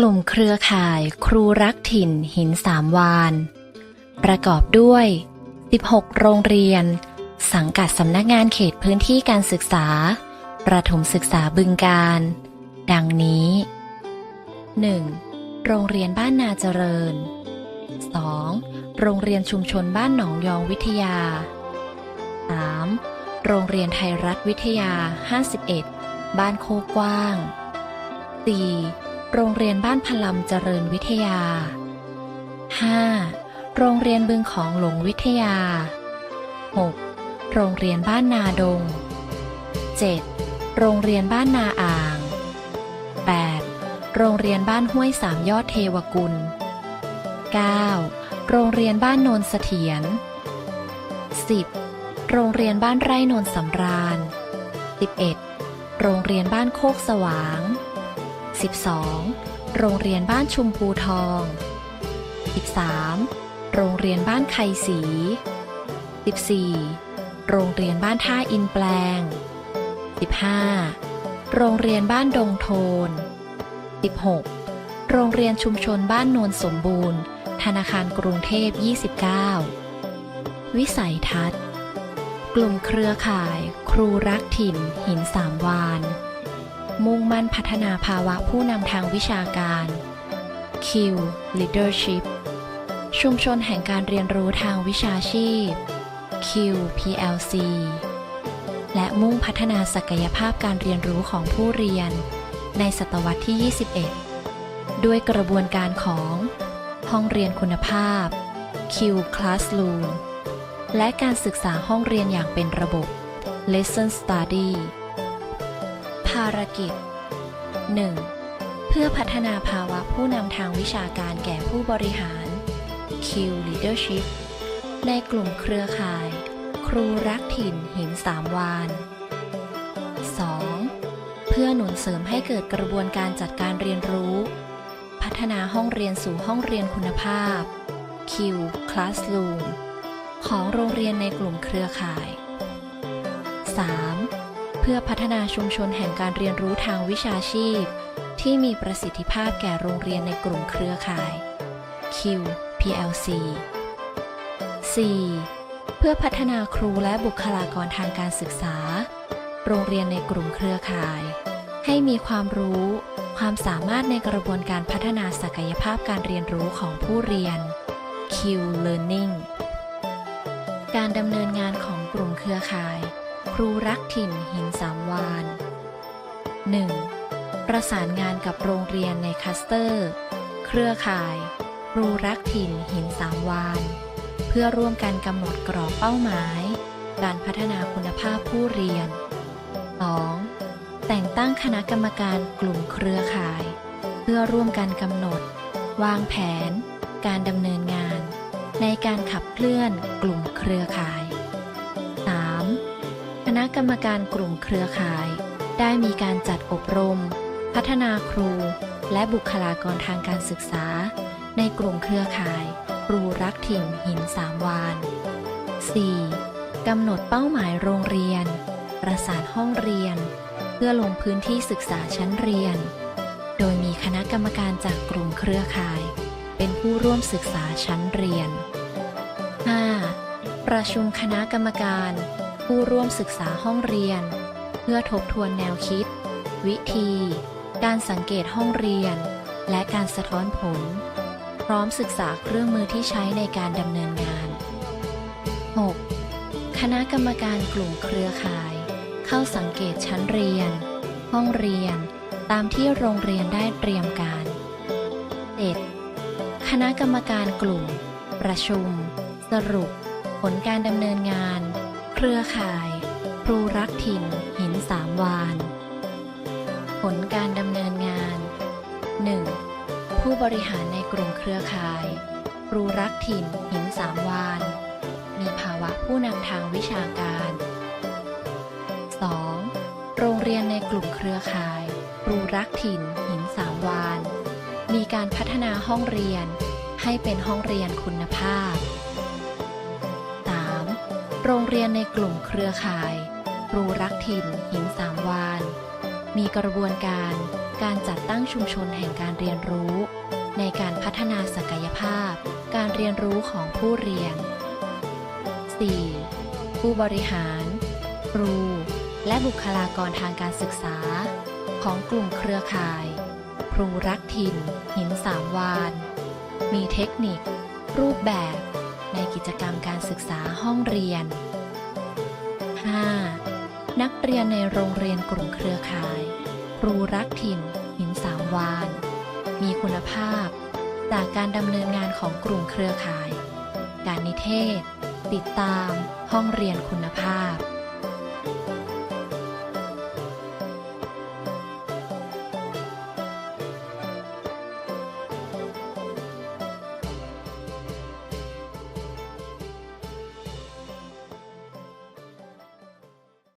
กลุ่มเครือข่ายครูรักถิ่นหินสามวาน ประกอบด้วย 16 โรงเรียน สังกัดสำนักงานเขตพื้นที่การศึกษา ประถมศึกษาบึงการ ดังนี้ 1. โรงเรียนบ้านนาเจริญ 2. โรงเรียนชุมชนบ้านหนองยองวิทยา 3. โรงเรียนไทยรัฐวิทยา 51 บ้านโคกว้าง 4. โรงเรียนบ้านพลัมเจริญวิทยา 5. โรงเรียนบึงของหลวงวิทยา 6. โรงเรียนบ้านนาดง 7. โรงเรียนบ้านนาอ่าง 8. โรงเรียนบ้านห้วยสามยอดเทวกุล 9. โรงเรียนบ้านโนนเสถียร 10. โรงเรียนบ้านไร่โนนสำราญ 11. โรงเรียนบ้านโคกสว่าง 12. โรงเรียนบ้านชุมพูทอง 13. โรงเรียนบ้านไคสี 14. โรงเรียนบ้านท่าอินแปลง 15. โรงเรียนบ้านดงโทน 16. โรงเรียนชุมชนบ้านโนนสมบูรณ์ ธนาคารกรุงเทพ 29 วิสัยทัศน์ กลุ่มเครือข่าย ครูรักถิ่นหินสามวาน มุ่งมั่นพัฒนาภาวะผู้นำทางวิชาการ Q Leadership ชุมชนแห่งการเรียนรู้ทางวิชาชีพ Q PLC และมุ่งพัฒนาศักยภาพการเรียนรู้ของผู้เรียน ในศตวรรษที่ 21 ด้วยกระบวนการของ ห้องเรียนคุณภาพ Q Classroom และการศึกษาห้องเรียนอย่างเป็นระบบ Lesson Study ารกิจ 1. เพื่อพัฒนาภาวะผู้นำทางวิชาการแก่ผู้บริหาร Q Leadership ในกลุ่มเครือข่าย ครูรักถิ่นหินสามวาน 2. เพื่อหนุนเสริมให้เกิดกระบวนการจัดการเรียนรู้ พัฒนาห้องเรียนสู่ห้องเรียนคุณภาพ Q Classroom ของโรงเรียนในกลุ่มเครือข่าย 3. เพื่อพัฒนาชุมชนแห่งการเรียนรู้ทางวิชาชีพ ที่มีประสิทธิภาพแก่โรงเรียนในกลุ่มเครือข่าย Q PLC 4. เพื่อพัฒนาครูและบุคลากรทางการศึกษา โรงเรียนในกลุ่มเครือข่าย ให้มีความรู้ ความสามารถในกระบวนการพัฒนาศักยภาพการเรียนรู้ของผู้เรียน Q Learning การดำเนินงานของกลุ่มเครือข่าย รูรักถิ่นหินสามวาน 1. ประสานงานกับโรงเรียนในคัสเตอร์ เครือข่าย ครูรักถิ่นหินสามวาน เพื่อร่วมกันกำหนดกรอบเป้าหมาย การพัฒนาคุณภาพผู้เรียน 2. แต่งตั้งคณะกรรมการกลุ่มเครือข่าย เพื่อร่วมกันกำหนด วางแผน การดำเนินงาน ในการขับเคลื่อนกลุ่มเครือข่าย ณะกรรมการกลุ่มเครือข่าย ได้มีการจัดอบรม พัฒนาครู และบุคลากรทางการศึกษา ในกลุ่มเครือข่าย ครูรักถิ่นหินสามวาน 4. กำหนดเป้าหมายโรงเรียน ประสานห้องเรียน เพื่อลงพื้นที่ศึกษาชั้นเรียน โดยมีคณะกรรมการจากกลุ่มเครือข่าย เป็นผู้ร่วมศึกษาชั้นเรียน 5. ประชุมคณะกรรมการ ผู้ร่วมศึกษาห้องเรียน เพื่อทบทวนแนวคิด วิธี การสังเกตห้องเรียน และการสะท้อนผล พร้อมศึกษาเครื่องมือที่ใช้ในการดำเนินงาน 6. คณะกรรมการกลุ่มเครือข่าย เข้าสังเกตชั้นเรียน ห้องเรียน ตามที่โรงเรียนได้เตรียมการ 7. คณะกรรมการกลุ่ม ประชุม สรุป ผลการดำเนินงาน เครือข่ายครูรักถิ่นหินสามวาน ผลการดำเนินงาน 1. ผู้บริหารในกลุ่มเครือข่าย ครูรักถิ่นหินสามวาน มีภาวะผู้นำทางวิชาการ 2. โรงเรียนในกลุ่มเครือข่าย ครูรักถิ่นหินสามวาน มีการพัฒนาห้องเรียนให้เป็นห้องเรียนคุณภาพ โรงเรียนในกลุ่มเครือข่าย ครูรักถิ่นหินสามวาน มีกระบวนการการจัดตั้งชุมชนแห่งการเรียนรู้ ในการพัฒนาศักยภาพ การเรียนรู้ของผู้เรียน 4. ผู้บริหาร ครู และบุคลากรทางการศึกษา ของกลุ่มเครือข่าย ครูรักถิ่น หินสามวาน มีเทคนิค รูปแบบ ในกิจกรรมการศึกษาห้องเรียน 5. นักเรียนในโรงเรียนกลุ่มเครือข่าย ครูรักถิ่นหินสามวาน มีคุณภาพ จากการดำเนินงานของกลุ่มเครือข่าย การนิเทศ ติดตาม ห้องเรียนคุณภาพ